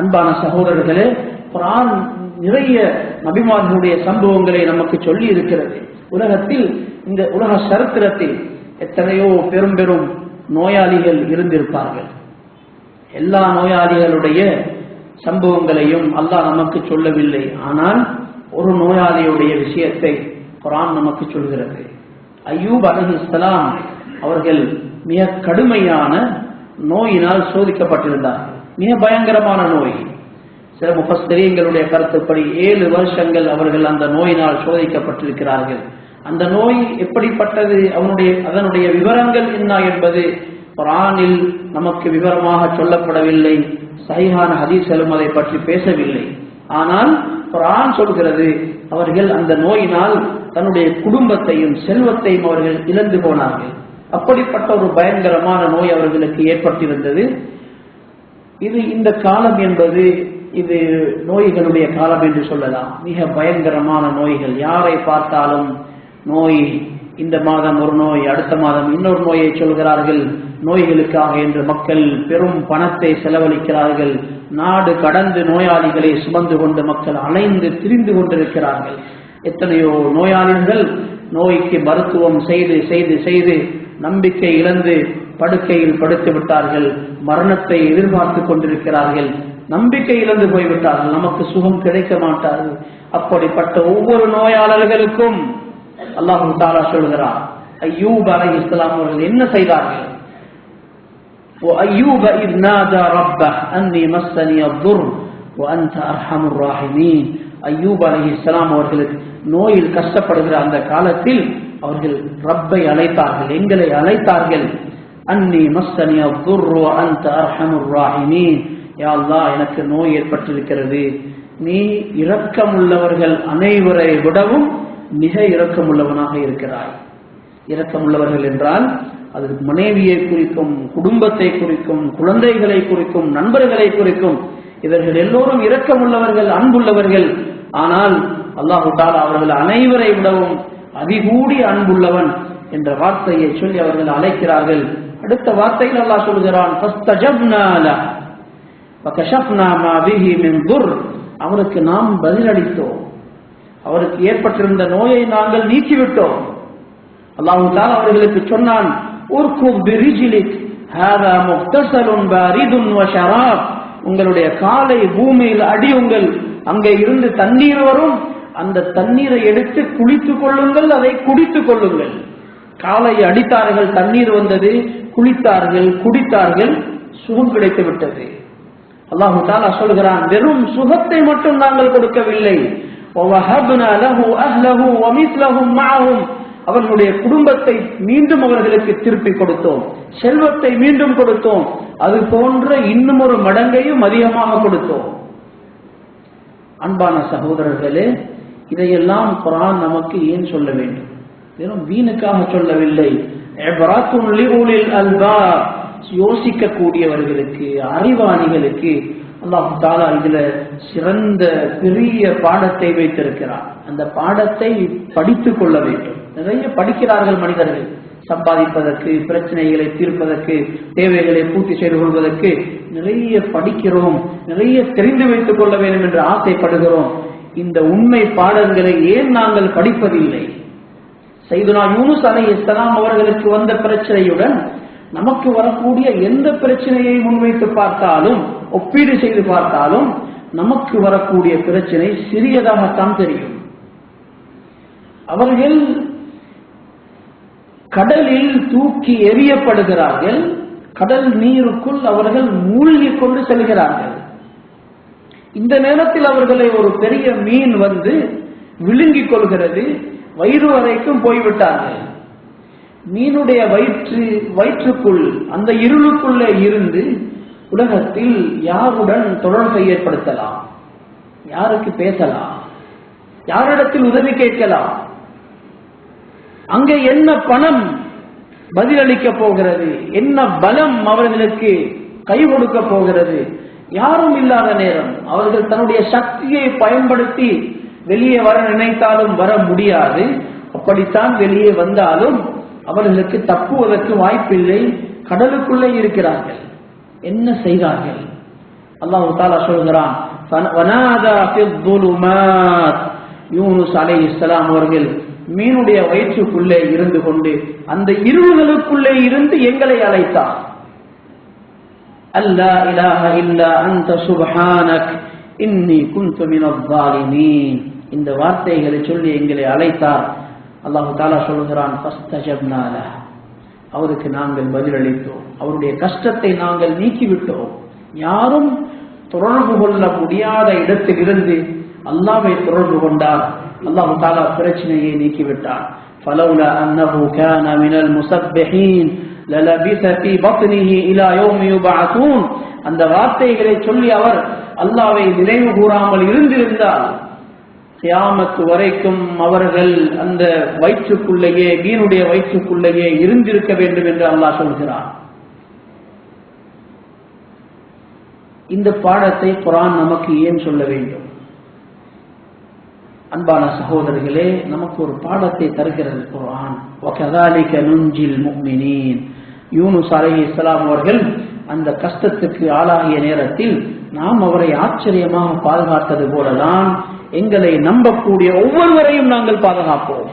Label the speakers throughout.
Speaker 1: அன்பான சகோதரர்களே குரான் நிறைய நபிமார்களுடைய சம்பவங்களை நமக்கு சொல்லி இருக்கிறது. உலகத்தில் இந்த உலக சரித்திரத்தில் எத்தனையோ பெரும் பெரும் நோயாளிகள் இருந்திருப்பார்கள். எல்லா நோயாளிகளுடைய சம்பவங்களையும் அல்லாஹ் நமக்கு சொல்லவில்லை. ஆனால் ஒரு நோயாளியுடைய விஷயத்தை குரான் நமக்கு சொல்கிறது. ஐயூப் அலஹிஸ்லாம் அவர்கள் மிக கடுமையான நோயினால் சோதிக்கப்பட்டிருந்தார்கள். மிக பயங்கரமான நோய். சில முப்பஸ்தரியங்களுடைய கருத்துப்படி ஏழு வருஷங்கள் அவர்கள் அந்த நோயினால் சோதிக்கப்பட்டிருக்கிறார்கள். அந்த நோய் எப்படிப்பட்டது? அவனுடைய அதனுடைய விவரங்கள் என்ன என்பது குரானில் நமக்கு விவரமாக சொல்லப்படவில்லை. சைஹான ஹதீசலும் அதை பற்றி பேசவில்லை. ஆனால் குரான் சொல்கிறது அவர்கள் அந்த நோயினால் தன்னுடைய குடும்பத்தையும் செல்வத்தையும் அவர்கள் இழந்து போனார்கள். அப்படிப்பட்ட ஒரு பயங்கரமான நோய் அவர்களுக்கு ஏற்பட்டிருந்தது. இது இந்த காலம் என்பது இது நோய்களுடைய காலம் என்று சொல்லலாம். மிக பயங்கரமான நோய்கள். யாரை பார்த்தாலும் நோய் இந்த மாதம் ஒரு நோய் அடுத்த மாதம் இன்னொரு நோயை சொல்கிறார்கள். நோய்களுக்காக என்று மக்கள் பெரும் பணத்தை செலவழிக்கிறார்கள். நாடு கடந்து நோயாளிகளை சுமந்து கொண்டு மக்கள் அலைந்து திரிந்து கொண்டிருக்கிறார்கள். எத்தனையோ நோயாளிகள் நோய்க்கு மருத்துவம் செய்து செய்து செய்து நம்பிக்கை இழந்து படுக்கையில் படுத்து விட்டார்கள் மரணத்தை எதிர்பார்த்து கொண்டிருக்கிறார்கள் நம்பிக்கை இழந்து போய்விட்டார்கள் நமக்கு சுகம் கிடைக்க மாட்டாது அப்படிப்பட்ட ஒவ்வொரு நோயாளர்களுக்கும் அல்லாஹு தாலா சொல்கிறார் ஐயூப் அலை இஸ்லாம் அவர்கள் என்ன செய்தார்கள் وأيوب إذ نادى ربه أني مسني الضر وأنت أرحم الراحمين ஐயூப் அலஹி இஸ்லாம் அவர்களுக்கு நோயில் கஷ்டப்படுகிற அந்த காலத்தில் அவர்கள் ரப்பை அழைத்தார்கள் எங்களை அழைத்தார்கள் அன்னி மஸ்தனி அப்துர் அந்த அர்ஹமுர் ராஹிமீன். யா அல்லாஹ் எனக்கு நோய் ஏற்பட்டிருக்கிறது. நீ இரக்கமுள்ளவர்கள் அனைவரை விடவும் மிக இரக்கமுள்ளவனாக இருக்கிறாய். இரக்கமுள்ளவர்கள் என்றால் அது மனைவியை குறிக்கும் குடும்பத்தை குறிக்கும் குழந்தைகளை குறிக்கும் நண்பர்களை குறிக்கும். இவர்கள் எல்லோரும் இரக்கம் உள்ளவர்கள் அன்புள்ளவர்கள். ஆனால் அல்லாஹு தாலா அவர்கள் அனைவரை விடவும் அதிகூடி அன்புள்ளவன் என்ற வார்த்தையை சொல்லி அவர்கள் அழைக்கிறார்கள். அடுத்த வார்த்தையில் அல்லாஹ் சொல்கிறான் அவருக்கு நாம் பதிலளித்தோம். அவருக்கு ஏற்பட்டிருந்த நோயை நாங்கள் நீக்கிவிட்டோம். அல்லாஹு தால் அவர்களுக்கு சொன்னான் உங்களுடைய காலை பூமியில் அடியுங்கள் அங்கே இருந்து தண்ணீர் வரும். அந்த தண்ணீரை எடுத்து குளித்துக் கொள்ளுங்கள் அதை குடித்துக் கொள்ளுங்கள். காலை அடித்தார்கள் தண்ணீர் வந்தது குளித்தார்கள் குடித்தார்கள் சுகம் கிடைத்து விட்டது. அல்லாஹு தாலா சொல்கிறான் வெறும் சுகத்தை மட்டும் நாங்கள் கொடுக்கவில்லை. அவர்களுடைய குடும்பத்தை மீண்டும் அவர்களுக்கு திருப்பி கொடுத்தோம். செல்வத்தை மீண்டும் கொடுத்தோம். அது போன்ற இன்னும் ஒரு மடங்கையும் அதிகமாக கொடுத்தோம். அன்பான சகோதரர்களே இதையெல்லாம் குரான் நமக்கு ஏன் சொல்ல வேண்டும்? வெறும் வீணுக்காக சொல்லவில்லை. யோசிக்கக்கூடியவர்களுக்கு அறிவாளிகளுக்கு அல்லாஹு தாலா இதுல சிறந்த பெரிய பாடத்தை வைத்திருக்கிறார். அந்த பாடத்தை படித்துக் கொள்ள வேண்டும். நிறைய படிக்கிறார்கள் மனிதர்கள். சம்பாதிப்பதற்கு பிரச்சனைகளை தீர்ப்பதற்கு தேவைகளை பூர்த்தி செய்து கொள்வதற்கு நிறைய படிக்கிறோம். நிறைய தெரிந்து வைத்துக் கொள்ள வேண்டும் என்று ஆசைப்படுகிறோம். இந்த உண்மை பாடங்களை ஏன் நாங்கள் படிப்பதில்லை? செய்துனா யூனுஸ் அலை இஸ்லாம் அவர்களுக்கு வந்த பிரச்சனையுடன் நமக்கு வரக்கூடிய எந்த பிரச்சனையை முன்வைத்து பார்த்தாலும் ஒப்பீடு செய்து பார்த்தாலும் நமக்கு வரக்கூடிய பிரச்சனை சிறியதாகத்தான் தெரியும். அவர்கள் கடலில் தூக்கி எரியப்படுகிறார்கள் கடல் நீருக்குள் அவர்கள் மூழ்கிக் கொண்டு செல்கிறார்கள். இந்த நேரத்தில் அவர்களை ஒரு பெரிய மீன் வந்து விழுங்கிக் கொள்கிறது. வயிறு வரைக்கும் போய்விட்டார்கள் மீனுடைய வயிற்று வயிற்றுக்குள் அந்த இருளுக்குள்ளே இருந்து உலகத்தில் யாருடன் தொடர்பை ஏற்படுத்தலாம்? யாருக்கு பேசலாம்? யாரிடத்தில் உதவி கேட்கலாம்? அங்கே என்ன பணம் பதிலளிக்க போகிறது? என்ன பலம் அவர்களுக்கு கை கொடுக்க போகிறது? யாரும் இல்லாத நேரம் அவர்கள் தன்னுடைய சக்தியை பயன்படுத்தி வெளியே வர நினைத்தாலும் வர முடியாது. அப்படித்தான் வெளியே வந்தாலும் அவர்களுக்கு தப்புவதற்கு வாய்ப்பில்லை. கடலுக்குள்ளே இருக்கிறார்கள். என்ன செய்தார்கள்? அல்லாஹு தாலா சொல்கிறான் யூனுஸ் அலை இஸ்லாம் அவர்கள் மீனுடைய வயிற்றுக்குள்ளே இருந்து கொண்டு அந்த இருவுகளுக்குள்ளே இருந்து எங்களை அழைத்தார். அல்லா இலாஹ இல்லா அந்த சுபஹானக் இன்னி குந்து மினத் இந்த வார்த்தைகளை சொல்லி எங்களை அழைத்தார் அல்லாஹ் தாலா சொல்கிறான் ஃபஸ்தஜப்னா லஹ் அவருக்கு நாங்கள் பதிலளித்தோம் அவருடைய கஷ்டத்தை நாங்கள் நீக்கிவிட்டோம் யாரும் தொடர்பு கொள்ள முடியாத இடத்திலிருந்து அல்லாவை தொடர்பு கொண்டார் அல்லாஹ் தாலா பிரச்சனையை நீக்கிவிட்டார் فلولا أنه كان من المسبحين للبث في بطنه إلى يوم يبعثون அந்த வார்த்தைகளை சொல்லி அவர் அல்லாவை நினைவு கூறாமல் இருந்திருந்தால் கியாமத்து வரைக்கும் அவர்கள் அந்த வயிற்றுக்குள்ளேயே வீனுடைய வயிற்றுக்குள்ளேயே இருந்திருக்க வேண்டும் என்று அல்லாஹ் சொல்கிறார் இந்த பாடத்தை குரான் நமக்கு ஏன் சொல்ல வேண்டும்? அன்பான சகோதரர்களே நமக்கு ஒரு பாடத்தை தருகிறது குரான். யூனுஸ் அலஹி இஸ்லாம் அவர்கள் அந்த கஷ்டத்துக்கு ஆளாகிய நேரத்தில் நாம் அவரை ஆச்சரியமாக பாதுகாத்தது போலதான் எங்களை நம்பக்கூடிய ஒவ்வொருவரையும் நாங்கள் பாதுகாப்போம்.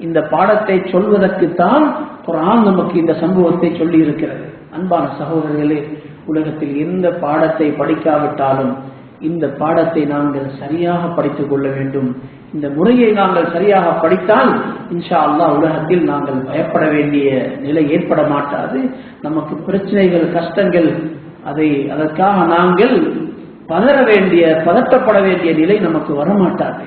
Speaker 1: இந்த பாடத்தை சொல்வதற்குத்தான் குரான் நமக்கு இந்த சம்பவத்தை சொல்லி இருக்கிறது அன்பான சகோதரர்களே உலகத்தில் எந்த பாடத்தை படிக்காவிட்டாலும் இந்த பாடத்தை நாங்கள் சரியாக படித்துக் கொள்ள வேண்டும். இந்த முறையை நாங்கள் சரியாக படித்தால் இன்ஷா அல்லாஹ் உலகத்தில் நாங்கள் பயப்பட வேண்டிய நிலை ஏற்பட மாட்டாது. நமக்கு பிரச்சனைகள் கஷ்டங்கள் அதை அதற்காக நாங்கள் பதற வேண்டிய பதட்டப்பட வேண்டிய நிலை நமக்கு வரமாட்டாது.